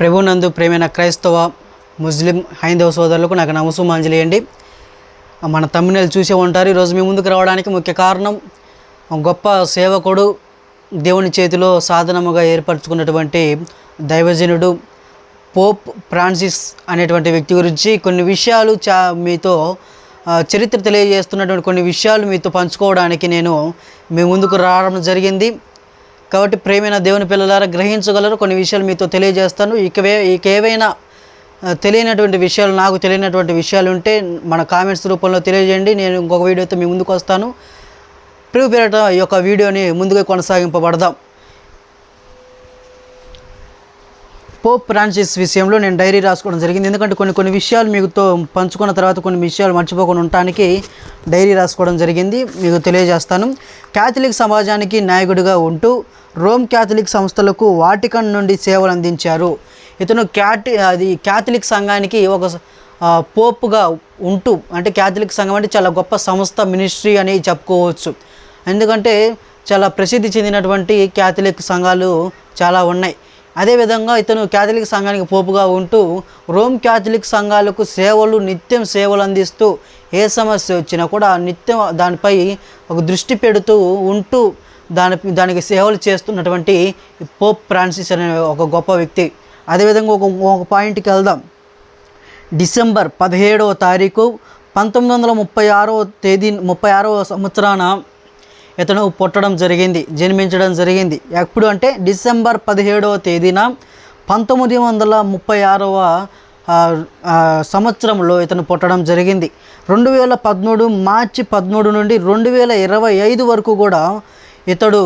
ప్రభునందు ప్రేమైన క్రైస్తవ ముస్లిం హైందవ సోదరులకు నాకు నమస్సుమాంజలి అండి. మన తమ్మునేలు చూసే ఉంటారు. ఈరోజు మీ ముందుకు రావడానికి ముఖ్య కారణం గొప్ప సేవకుడు దేవుని చేతిలో సాధనముగా ఏర్పరచుకున్నటువంటి దైవజనుడు పోప్ ఫ్రాన్సిస్ అనేటువంటి వ్యక్తి గురించి కొన్ని విషయాలు చా మీతో చరిత్ర తెలియజేస్తున్నటువంటి కొన్ని విషయాలు మీతో పంచుకోవడానికి నేను మీ ముందుకు రావడం జరిగింది. కాబట్టి ప్రేమైన దేవుని పిల్లలారా గ్రహించగలరు. కొన్ని విషయాలు మీతో తెలియజేస్తాను. ఇకవే ఇకేవైనా తెలియనటువంటి విషయాలు నాకు తెలియనటువంటి విషయాలు ఉంటే మన కామెంట్స్ రూపంలో తెలియజేయండి. నేను ఇంకొక వీడియోతో మీ ముందుకు వస్తాను. ప్రివ్యూ పేరట ఈ యొక్క వీడియోని ముందుగా కొనసాగింపబడదాం. పోప్ ఫ్రాన్సిస్ విషయంలో నేను డైరీ రాసుకోవడం జరిగింది. ఎందుకంటే కొన్ని కొన్ని విషయాలు మీతో పంచుకున్న తర్వాత కొన్ని విషయాలు మర్చిపోకుండా ఉండటానికి డైరీ రాసుకోవడం జరిగింది. మీకు తెలియజేస్తాను. క్యాథలిక్ సమాజానికి నాయకుడిగా ఉంటూ రోమ్ క్యాథలిక్ సంస్థలకు వాటికన్ నుండి సేవలు అందించారు. ఇతను క్యాటి అది క్యాథలిక్ సంఘానికి ఒక పోపుగా ఉంటూ అంటే క్యాథలిక్ సంఘం అంటే చాలా గొప్ప సంస్థ మినిస్ట్రీ అని చెప్పుకోవచ్చు. ఎందుకంటే చాలా ప్రసిద్ధి చెందినటువంటి క్యాథలిక్ సంఘాలు చాలా ఉన్నాయి. అదేవిధంగా ఇతను క్యాథలిక్ సంఘానికి పోపుగా ఉంటూ రోమ్ క్యాథలిక్ సంఘాలకు సేవలు నిత్యం సేవలు అందిస్తూ ఏ సమస్య వచ్చినా కూడా నిత్యం దానిపై ఒక దృష్టి పెడుతూ ఉంటూ దాని దానికి సేవలు చేస్తున్నటువంటి పోప్ ఫ్రాన్సిస్ అనే ఒక గొప్ప వ్యక్తి. అదేవిధంగా ఒక ఒక పాయింట్కి వెళ్దాం. డిసెంబర్ పదిహేడవ తారీఖు పంతొమ్మిది వందల ముప్పై ఆరవ తేదీ ముప్పై ఆరవ సంవత్సరాన ఇతను పుట్టడం జరిగింది జన్మించడం జరిగింది. ఎప్పుడు అంటే డిసెంబర్ పదిహేడవ తేదీన పంతొమ్మిది వందల ముప్పై ఆరవ సంవత్సరంలో ఇతను పుట్టడం జరిగింది. రెండు వేల పదమూడు మార్చి పదమూడు నుండి రెండు వేల ఇరవై ఐదు వరకు కూడా ఇతడు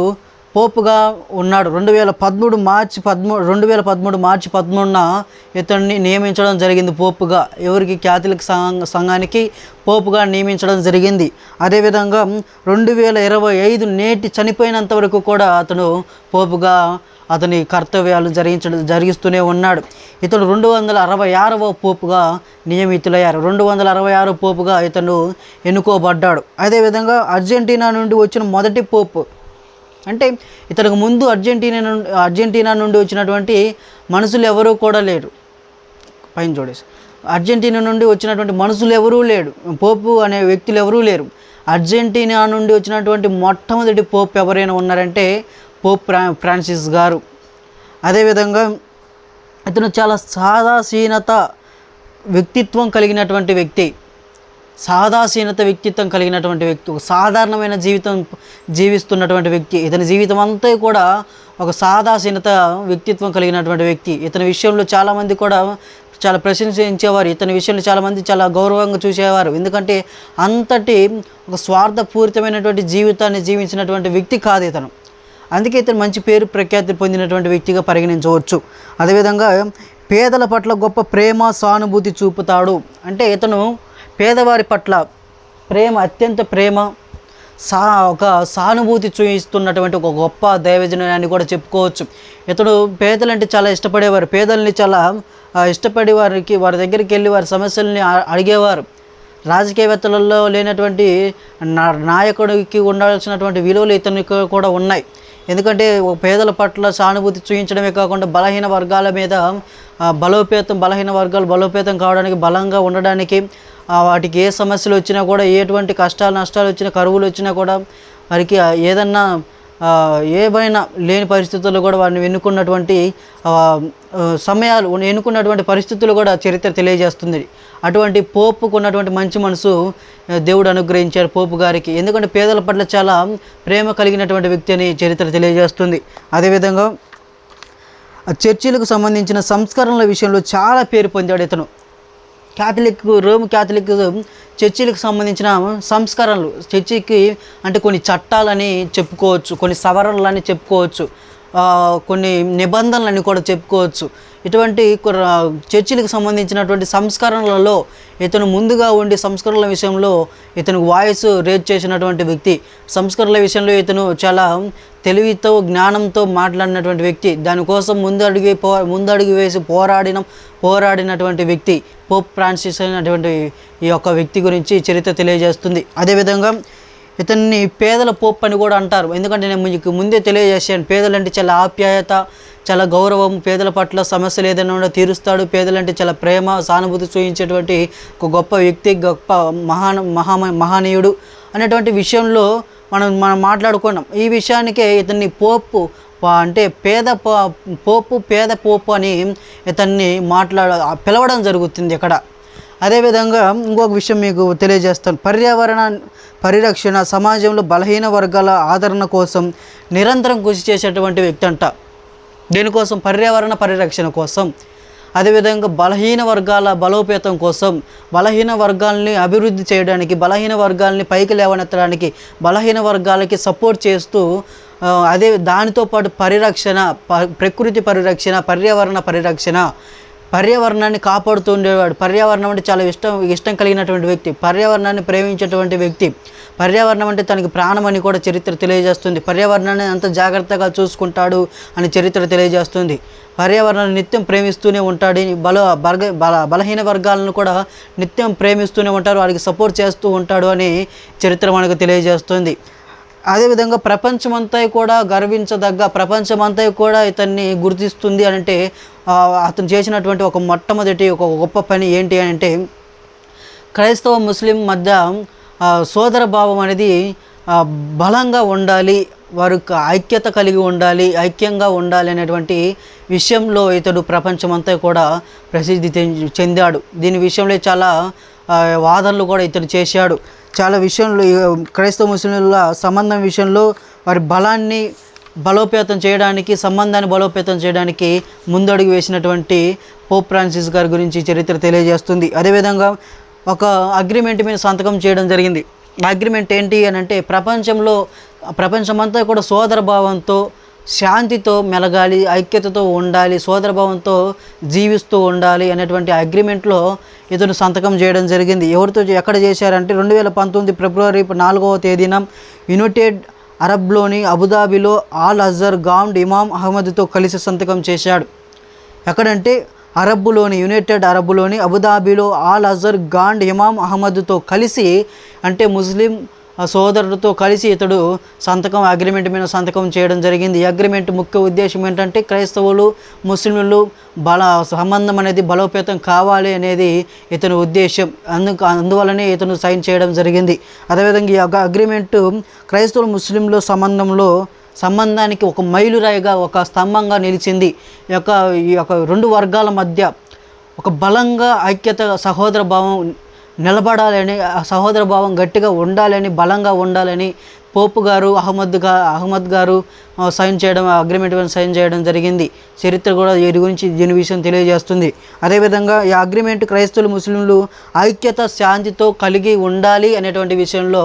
పోపుగా ఉన్నాడు. రెండు వేల పదమూడు మార్చి పదమూడు రెండు వేల పదమూడు మార్చి పదమూడున ఇతన్ని నియమించడం జరిగింది పోపుగా. ఎవరికి? క్యాథలిక్ సంఘానికి పోపుగా నియమించడం జరిగింది. అదేవిధంగా రెండు వేల ఇరవై ఐదు నేటి చనిపోయినంత వరకు కూడా అతను పోపుగా అతని కర్తవ్యాలు జరిగించడం జరిగిస్తూనే ఉన్నాడు. ఇతడు రెండు వందల అరవై ఆరవ పోపుగా నియమితులయ్యారు. రెండు వందల అరవై ఆరు పోపుగా ఇతను ఎన్నుకోబడ్డాడు. అదేవిధంగా అర్జెంటీనా నుండి వచ్చిన మొదటి పోపు అంటే ఇతనికి ముందు అర్జెంటీనా నుండి అర్జెంటీనా నుండి వచ్చినటువంటి మనుషులు ఎవరూ కూడా లేరు. పైన చూడేసి. అర్జెంటీనా నుండి వచ్చినటువంటి మనుషులు ఎవరూ లేడు పోపు అనే వ్యక్తులు ఎవరూ లేరు. అర్జెంటీనా నుండి వచ్చినటువంటి మొట్టమొదటి పోప్ ఎవరైనా ఉన్నారంటే పోప్ ఫ్రా ఫ్రాన్సిస్ గారు. అదేవిధంగా ఇతను చాలా సాదాసీనత వ్యక్తిత్వం కలిగినటువంటి వ్యక్తి. సాదాసీనత వ్యక్తిత్వం కలిగినటువంటి వ్యక్తి ఒక సాధారణమైన జీవితం జీవిస్తున్నటువంటి వ్యక్తి ఇతని జీవితం అంతా కూడా ఒక సాదాసీనత వ్యక్తిత్వం కలిగినటువంటి వ్యక్తి. ఇతని విషయంలో చాలామంది కూడా చాలా ప్రశంసించేవారు ఇతని విషయంలో చాలామంది చాలా గౌరవంగా చూసేవారు. ఎందుకంటే అంతటి ఒక స్వార్థపూరితమైనటువంటి జీవితాన్ని జీవించినటువంటి వ్యక్తి కాదు ఇతను. అందుకే ఇతను మంచి పేరు ప్రఖ్యాతి పొందినటువంటి వ్యక్తిగా పరిగణించవచ్చు. అదేవిధంగా పేదల పట్ల గొప్ప ప్రేమ సానుభూతి చూపుతాడు. అంటే ఇతను పేదవారి పట్ల ప్రేమ అత్యంత ప్రేమ సా ఒక సానుభూతి చూపిస్తున్నటువంటి ఒక గొప్ప దైవజనుడు అని కూడా చెప్పుకోవచ్చు. ఇతడు పేదలంటే చాలా ఇష్టపడేవారు. పేదల్ని చాలా ఇష్టపడి వారికి వారి దగ్గరికి వెళ్ళి వారి సమస్యల్ని అడిగేవారు. రాజకీయవేత్తలలో లేనటువంటి నా- నాయకుడికి ఉండాల్సినటువంటి విలువలు ఇతనికి కూడా ఉన్నాయి. ఎందుకంటే పేదల పట్ల సానుభూతి చూపించడమే కాకుండా బలహీన వర్గాల మీద బలోపేతం బలహీన వర్గాలు బలోపేతం కావడానికి బలంగా ఉండడానికి వాటికి ఏ సమస్యలు వచ్చినా కూడా ఎటువంటి కష్టాలు నష్టాలు వచ్చినా కరువులు వచ్చినా కూడా వారికి ఏదన్నా ఏమైనా ఏవైనా లేని పరిస్థితుల్లో కూడా వారిని ఎన్నుకున్నటువంటి సమయాలు ఎన్నుకున్నటువంటి పరిస్థితులు కూడా చరిత్ర తెలియజేస్తుంది. అటువంటి పోపుకు ఉన్నటువంటి మంచి మనసు దేవుడు అనుగ్రహించారు పోపు గారికి. ఎందుకంటే పేదల పట్ల చాలా ప్రేమ కలిగినటువంటి వ్యక్తి అని చరిత్ర తెలియజేస్తుంది. అదేవిధంగా చర్చిలకు సంబంధించిన సంస్కరణల విషయంలో చాలా పేరు పొందాడు ఇతను. క్యాథలిక్ రోమ్ క్యాథలిక్ చర్చిలకు సంబంధించిన సంస్కరణలు. చర్చికి అంటే కొన్ని చట్టాలని చెప్పుకోవచ్చు కొన్ని సవరణలని చెప్పుకోవచ్చు కొన్ని నిబంధనలని కూడా చెప్పుకోవచ్చు. ఇటువంటి చర్చిలకు సంబంధించినటువంటి సంస్కరణలలో ఇతను ముందుగా ఉండి సంస్కరణల విషయంలో ఇతను వాయిస్ రేజ్ చేసినటువంటి వ్యక్తి సంస్కరణల విషయంలో ఇతను చాలా తెలివితో జ్ఞానంతో మాట్లాడినటువంటి వ్యక్తి దానికోసం ముందడుగు పో ముందడుగు వేసి పోరాడిన పోరాడినటువంటి వ్యక్తి పోప్ ఫ్రాన్సిస్ అయినటువంటి ఈ యొక్క వ్యక్తి గురించి చరిత్ర తెలియజేస్తుంది. అదేవిధంగా ఇతన్ని పేదల పోప్ అని కూడా అంటారు. ఎందుకంటే నేను మీకు ముందే తెలియజేసాను పేదలంటే చాలా ఆప్యాయత చాలా గౌరవం పేదల పట్ల సమస్యలు ఏదైనా ఉన్నా తీరుస్తాడు. పేదలంటే చాలా ప్రేమ సానుభూతి చూపించేటువంటి ఒక గొప్ప వ్యక్తి గొప్ప మహాన మహా మహనీయుడు అనేటువంటి విషయంలో మనం మనం మాట్లాడుకున్నాం. ఈ విషయానికే ఇతన్ని పోపు అంటే పేద పోపు పేద పోపు అని ఇతన్ని మాట్లాడ పిలవడం జరుగుతుంది ఇక్కడ అదేవిధంగా ఇంకొక విషయం మీకు తెలియజేస్తాను. పర్యావరణ పరిరక్షణ సమాజంలో బలహీన వర్గాల ఆదరణ కోసం నిరంతరం కృషి చేసేటువంటి వ్యక్తి అంట. దీనికోసం? పర్యావరణ పరిరక్షణ కోసం. అదేవిధంగా బలహీన వర్గాల బలోపేతం కోసం బలహీన వర్గాల్ని అభివృద్ధి చేయడానికి బలహీన వర్గాల్ని పైకి లేవనెత్తడానికి బలహీన వర్గాలకి సపోర్ట్ చేస్తూ అదే దానితో పాటు పరిరక్షణ ప- ప్రకృతి పరిరక్షణ పర్యావరణ పరిరక్షణ పర్యావరణాన్ని కాపాడుతూ ఉండేవాడు పర్యావరణం అంటే చాలా ఇష్టం ఇష్టం కలిగినటువంటి వ్యక్తి. పర్యావరణాన్ని ప్రేమించేటువంటి వ్యక్తి. పర్యావరణం అంటే తనకి ప్రాణం అని కూడా చరిత్ర తెలియజేస్తుంది. పర్యావరణాన్ని అంత జాగ్రత్తగా చూసుకుంటాడు అని చరిత్ర తెలియజేస్తుంది. పర్యావరణాన్ని నిత్యం ప్రేమిస్తూనే ఉంటాడు. బల బర్గ బల బలహీన వర్గాలను కూడా నిత్యం ప్రేమిస్తూనే ఉంటారు. వారికి సపోర్ట్ చేస్తూ ఉంటాడు అని చరిత్ర మనకు తెలియజేస్తుంది. అదేవిధంగా ప్రపంచమంతా కూడా గర్వించదగ్గ ప్రపంచమంతా కూడా ఇతన్ని గుర్తిస్తుంది అని అంటే అతను చేసినటువంటి ఒక మొట్టమొదటి ఒక గొప్ప పని ఏంటి అని అంటే క్రైస్తవ ముస్లిం మధ్య సోదర భావం అనేది బలంగా ఉండాలి వారికి ఐక్యత కలిగి ఉండాలి ఐక్యంగా ఉండాలి అనేటువంటి విషయంలో ఇతడు ప్రపంచమంతా కూడా ప్రసిద్ధి చెందాడు. దీని విషయంలో చాలా వాదనలు కూడా ఇతడు చేశాడు. చాలా విషయంలో క్రైస్తవ ముస్లింల సంబంధం విషయంలో వారి బలాన్ని బలోపేతం చేయడానికి సంబంధాన్ని బలోపేతం చేయడానికి ముందడుగు వేసినటువంటి పోప్ ఫ్రాన్సిస్ గారి గురించి చరిత్ర తెలియజేస్తుంది. అదేవిధంగా ఒక అగ్రిమెంట్ మీద సంతకం చేయడం జరిగింది. అగ్రిమెంట్ ఏంటి అని అంటే ప్రపంచంలో ప్రపంచమంతా కూడా సోదర భావంతో శాంతితో మెలగాలి ఐక్యతతో ఉండాలి సోదరభావంతో జీవిస్తూ ఉండాలి అనేటువంటి అగ్రిమెంట్లో ఇతను సంతకం చేయడం జరిగింది. ఎవరితో ఎక్కడ చేశారంటే రెండు వేల పంతొమ్మిది ఫిబ్రవరి నాలుగవ తేదీన యునైటెడ్ అరబ్లోని అబుదాబిలో ఆల్ అజర్ గాండ్ ఇమామ్ అహ్మద్తో కలిసి సంతకం చేశాడు. ఎక్కడంటే అరబ్బులోని యునైటెడ్ అరబ్బులోని అబుదాబిలో ఆల్ అజర్ గాండ్ ఇమామ్ అహ్మద్తో కలిసి అంటే ముస్లిం సోదరుడితో కలిసి ఇతడు సంతకం అగ్రిమెంట్ మీద సంతకం చేయడం జరిగింది. ఈ అగ్రిమెంట్ ముఖ్య ఉద్దేశం ఏంటంటే క్రైస్తవులు ముస్లింలు బల సంబంధం అనేది బలోపేతం కావాలి అనేది ఇతని ఉద్దేశం. అందుకు అందువలనే ఇతను సైన్ చేయడం జరిగింది. అదేవిధంగా ఈ యొక్క అగ్రిమెంటు క్రైస్తవులు ముస్లింల సంబంధంలో సంబంధానికి ఒక మైలురాయిగా ఒక స్తంభంగా నిలిచింది. ఈ యొక్క ఈ యొక్క రెండు వర్గాల మధ్య ఒక బలంగా ఐక్యత సహోదర భావం నిలబడాలని ఆ సహోదర భావం గట్టిగా ఉండాలని బలంగా ఉండాలని పోపు గారు అహ్మద్గా అహ్మద్ గారు సైన్ చేయడం అగ్రిమెంట్ సైన్ చేయడం జరిగింది. చరిత్ర కూడా దీని గురించి దీని విషయం తెలియజేస్తుంది. అదేవిధంగా ఈ అగ్రిమెంట్ క్రైస్తవులు ముస్లింలు ఐక్యత శాంతితో కలిగి ఉండాలి అనేటువంటి విషయంలో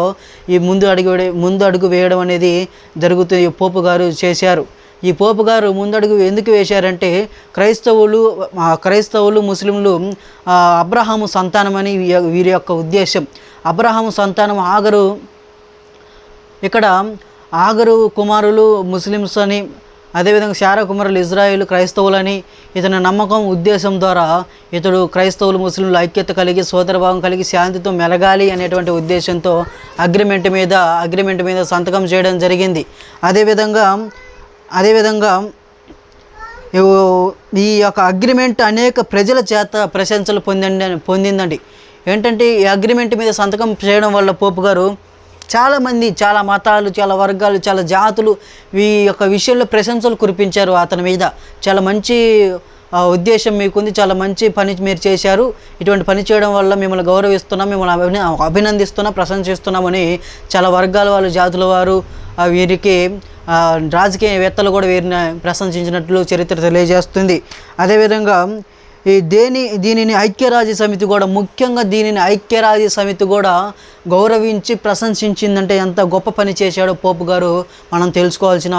ఈ ముందు అడుగు ముందు అడుగు వేయడం అనేది జరుగుతుంది పోపు గారు చేశారు. ఈ పోపు గారు ముందడుగు ఎందుకు వేశారంటే క్రైస్తవులు క్రైస్తవులు ముస్లింలు అబ్రహాము సంతానమని వీరి యొక్క ఉద్దేశం. అబ్రహాము సంతానం ఆగరు. ఇక్కడ ఆగరు కుమారులు ముస్లిమ్స్ అని అదేవిధంగా శారా కుమారులు ఇజ్రాయిల్ క్రైస్తవులని ఇతని నమ్మకం ఉద్దేశం ద్వారా ఇతడు క్రైస్తవులు ముస్లింలు ఐక్యత కలిగి సోదరభావం కలిగి శాంతితో మెలగాలి అనేటువంటి ఉద్దేశంతో అగ్రిమెంట్ మీద అగ్రిమెంట్ మీద సంతకం చేయడం జరిగింది. అదేవిధంగా అదేవిధంగా ఈ యొక్క అగ్రిమెంట్ అనేక ప్రజల చేత ప్రశంసలు పొందండి పొందిందండి. ఏంటంటే ఈ అగ్రిమెంట్ మీద సంతకం చేయడం వల్ల పోపు గారు చాలామంది చాలా మతాలు చాలా వర్గాలు చాలా జాతులు ఈ యొక్క విషయంలో ప్రశంసలు కురిపించారు అతని మీద. చాలా మంచి ఉద్దేశం మీకుంది. చాలా మంచి పని మీరు చేశారు. ఇటువంటి పని చేయడం వల్ల మిమ్మల్ని గౌరవిస్తున్నాం మిమ్మల్ని అభిన అభినందిస్తున్నాం ప్రశంసిస్తున్నామని చాలా వర్గాల వాళ్ళు జాతుల వారు వీరికి రాజకీయవేత్తలు కూడా వీరిని ప్రశంసించినట్లు చరిత్ర తెలియజేస్తుంది. అదేవిధంగా ఈ దేని దీనిని ఐక్యరాజ్య సమితి కూడా ముఖ్యంగా దీనిని ఐక్యరాజ్య సమితి కూడా గౌరవించి ప్రశంసించిందంటే ఎంత గొప్ప పని చేశాడో పోపు గారు మనం తెలుసుకోవాల్సిన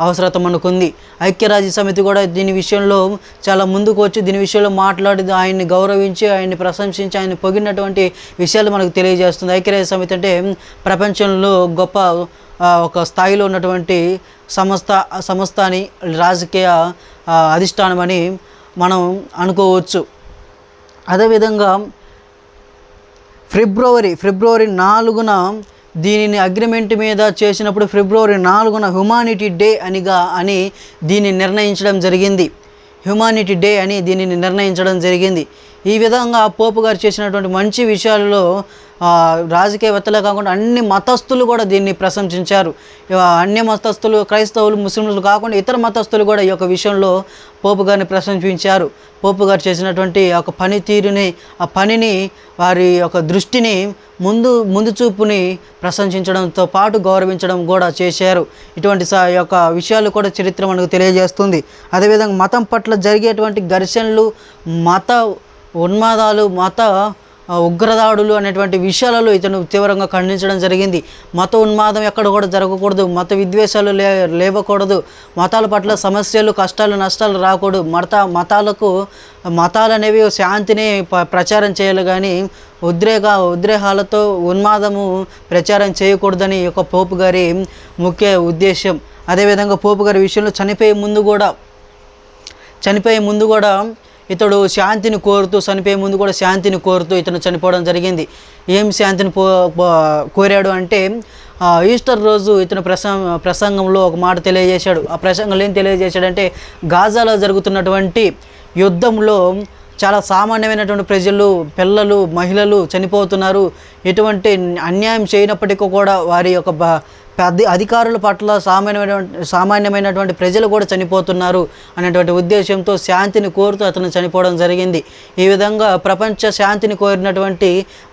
అవసరత మనకుంది. ఐక్యరాజ్య సమితి కూడా దీని విషయంలో చాలా ముందుకు వచ్చి దీని విషయంలో మాట్లాడి ఆయన్ని గౌరవించి ఆయన్ని ప్రశంసించి ఆయన పొగిడినటువంటి విషయాలు మనకు తెలియజేస్తుంది. ఐక్యరాజ్య సమితి అంటే ప్రపంచంలో గొప్ప ఒక స్థాయిలో ఉన్నటువంటి సంస్థ సంస్థ అని రాజకీయ అధిష్టానం అధిష్టానమని మనం అనుకోవచ్చు. అదేవిధంగా ఫిబ్రవరి ఫిబ్రవరి నాలుగున దీనిని అగ్రిమెంట్ మీద చేసినప్పుడు ఫిబ్రవరి నాలుగున హ్యుమానిటీ డే అనిగా అని దీన్ని నిర్ణయించడం జరిగింది. హ్యుమానిటీ డే అని దీనిని నిర్ణయించడం జరిగింది. ఈ విధంగా పోపు గారు చేసినటువంటి మంచి విషయాలలో రాజకీయవేత్తలే కాకుండా అన్ని మతస్థులు కూడా దీన్ని ప్రశంసించారు. అన్ని మతస్థులు క్రైస్తవులు ముస్లింలు కాకుండా ఇతర మతస్థులు కూడా ఈ యొక్క విషయంలో పోపు గారిని ప్రశంసించారు. పోపు గారు చేసినటువంటి ఒక యొక్క పనితీరుని ఆ పనిని వారి యొక్క దృష్టిని ముందు ముందు చూపుని ప్రశంసించడంతో పాటు గౌరవించడం కూడా చేశారు. ఇటువంటి సా యొక్క విషయాలు కూడా చరిత్ర మనకు తెలియజేస్తుంది. అదేవిధంగా మతం పట్ల జరిగేటువంటి ఘర్షణలు మత ఉన్మాదాలు మత ఉగ్రదాడులు అనేటువంటి విషయాలలో ఇతను తీవ్రంగా ఖండించడం జరిగింది. మత ఉన్మాదం ఎక్కడ కూడా జరగకూడదు. మత విద్వేషాలు లే లేవకూడదు. మతాల పట్ల సమస్యలు కష్టాలు నష్టాలు రాకూడదు. మత మతాలకు మతాలు అనేవి శాంతిని ప- ప్రచారం చేయాలి కానీ ఉద్రేక ఉద్రేహాలతో ఉన్మాదము ప్రచారం చేయకూడదని యొక్క పోపు గారి ముఖ్య ఉద్దేశం అదేవిధంగా పోపు గారి విషయంలో చనిపోయే ముందు కూడా చనిపోయే ముందు కూడా ఇతడు శాంతిని కోరుతూ చనిపోయే ముందు కూడా శాంతిని కోరుతూ ఇతను చనిపోవడం జరిగింది. ఏం శాంతిని కోరాడు అంటే ఈస్టర్ రోజు ఇతను ప్రసంగ ప్రసంగంలో ఒక మాట తెలియజేశాడు. ఆ ప్రసంగంలో ఏం తెలియజేశాడంటే గాజాలో జరుగుతున్నటువంటి యుద్ధంలో చాలా సామాన్యమైనటువంటి ప్రజలు పిల్లలు మహిళలు చనిపోతున్నారు. ఎటువంటి అన్యాయం చేయనప్పటికీ కూడా వారి యొక్క పెద్ద అధికారుల పట్ల సామాన్యమైనటువంటి సామాన్యమైనటువంటి ప్రజలు కూడా చనిపోతున్నారు అనేటువంటి ఉద్దేశంతో శాంతిని కోరుతూ అతను చనిపోవడం జరిగింది. ఈ విధంగా ప్రపంచ శాంతిని కోరినటువంటి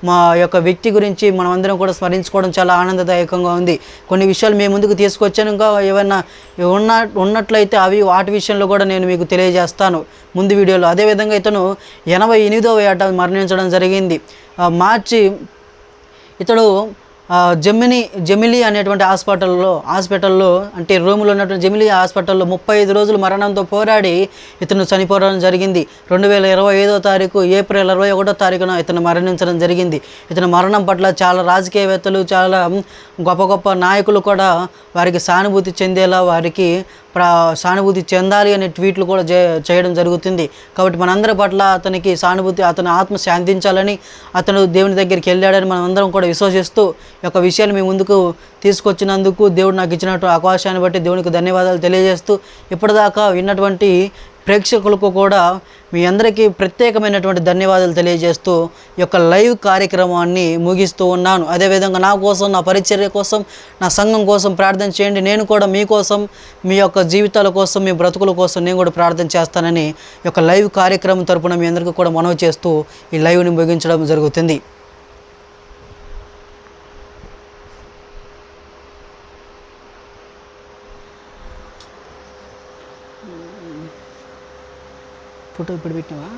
మా యొక్క వ్యక్తి గురించి మనమందరం అందరం కూడా స్మరించుకోవడం చాలా ఆనందదాయకంగా ఉంది. కొన్ని విషయాలు మేము ముందుకు తీసుకొచ్చాను. ఇంకా ఏమైనా ఉన్న ఉన్నట్లయితే అవి వాటి విషయంలో కూడా నేను మీకు తెలియజేస్తాను. ముందు వీడియోలో. అదేవిధంగా ఇతను ఎనభై ఎనిమిదవ ఏట మరణించడం జరిగింది. మార్చి ఇతడు జమిని జమిలి అనేటువంటి హాస్పిటల్లో హాస్పిటల్లో అంటే రూములో ఉన్నటువంటి జమిలి హాస్పిటల్లో ముప్పై ఐదు రోజులు మరణంతో పోరాడి ఇతను చనిపోవడం జరిగింది. రెండు వేల ఇరవై ఐదో తారీఖు ఏప్రిల్ ఇరవై ఒకటో తారీఖున ఇతను మరణించడం జరిగింది. ఇతని మరణం పట్ల చాలా రాజకీయవేత్తలు చాలా గొప్ప గొప్ప నాయకులు కూడా వారికి సానుభూతి చెందేలా వారికి సానుభూతి చెందాలి అనే ట్వీట్లు కూడా చే- చేయడం జరుగుతుంది. కాబట్టి మనందరి పట్ల అతనికి సానుభూతి అతని ఆత్మ శాంతించాలని అతను దేవుని దగ్గరికి వెళ్ళాడని మనం అందరం కూడా విశ్వసిస్తూ యొక్క విషయాలు మీ ముందుకు తీసుకొచ్చినందుకు దేవుడు నాకు ఇచ్చినట్టు అవకాశాన్ని బట్టి దేవునికి ధన్యవాదాలు తెలియజేస్తూ ఇప్పటిదాకా విన్నటువంటి ప్రేక్షకులకు కూడా మీ అందరికీ ప్రత్యేకమైనటువంటి ధన్యవాదాలు తెలియజేస్తూ ఈ యొక్క లైవ్ కార్యక్రమాన్ని ముగిస్తూ ఉన్నాను. అదేవిధంగా నా కోసం నా పరిచర్య కోసం నా సంఘం కోసం ప్రార్థన చేయండి. నేను కూడా మీకోసం మీ యొక్క జీవితాల కోసం మీ బ్రతుకుల కోసం నేను కూడా ప్రార్థన చేస్తానని ఈ యొక్క లైవ్ కార్యక్రమం తరపున మీ అందరికీ కూడా మనవి చేస్తూ ఈ లైవ్ని ముగించడం జరుగుతుంది. ఫోటో ఇప్పుడు పెట్టినావా?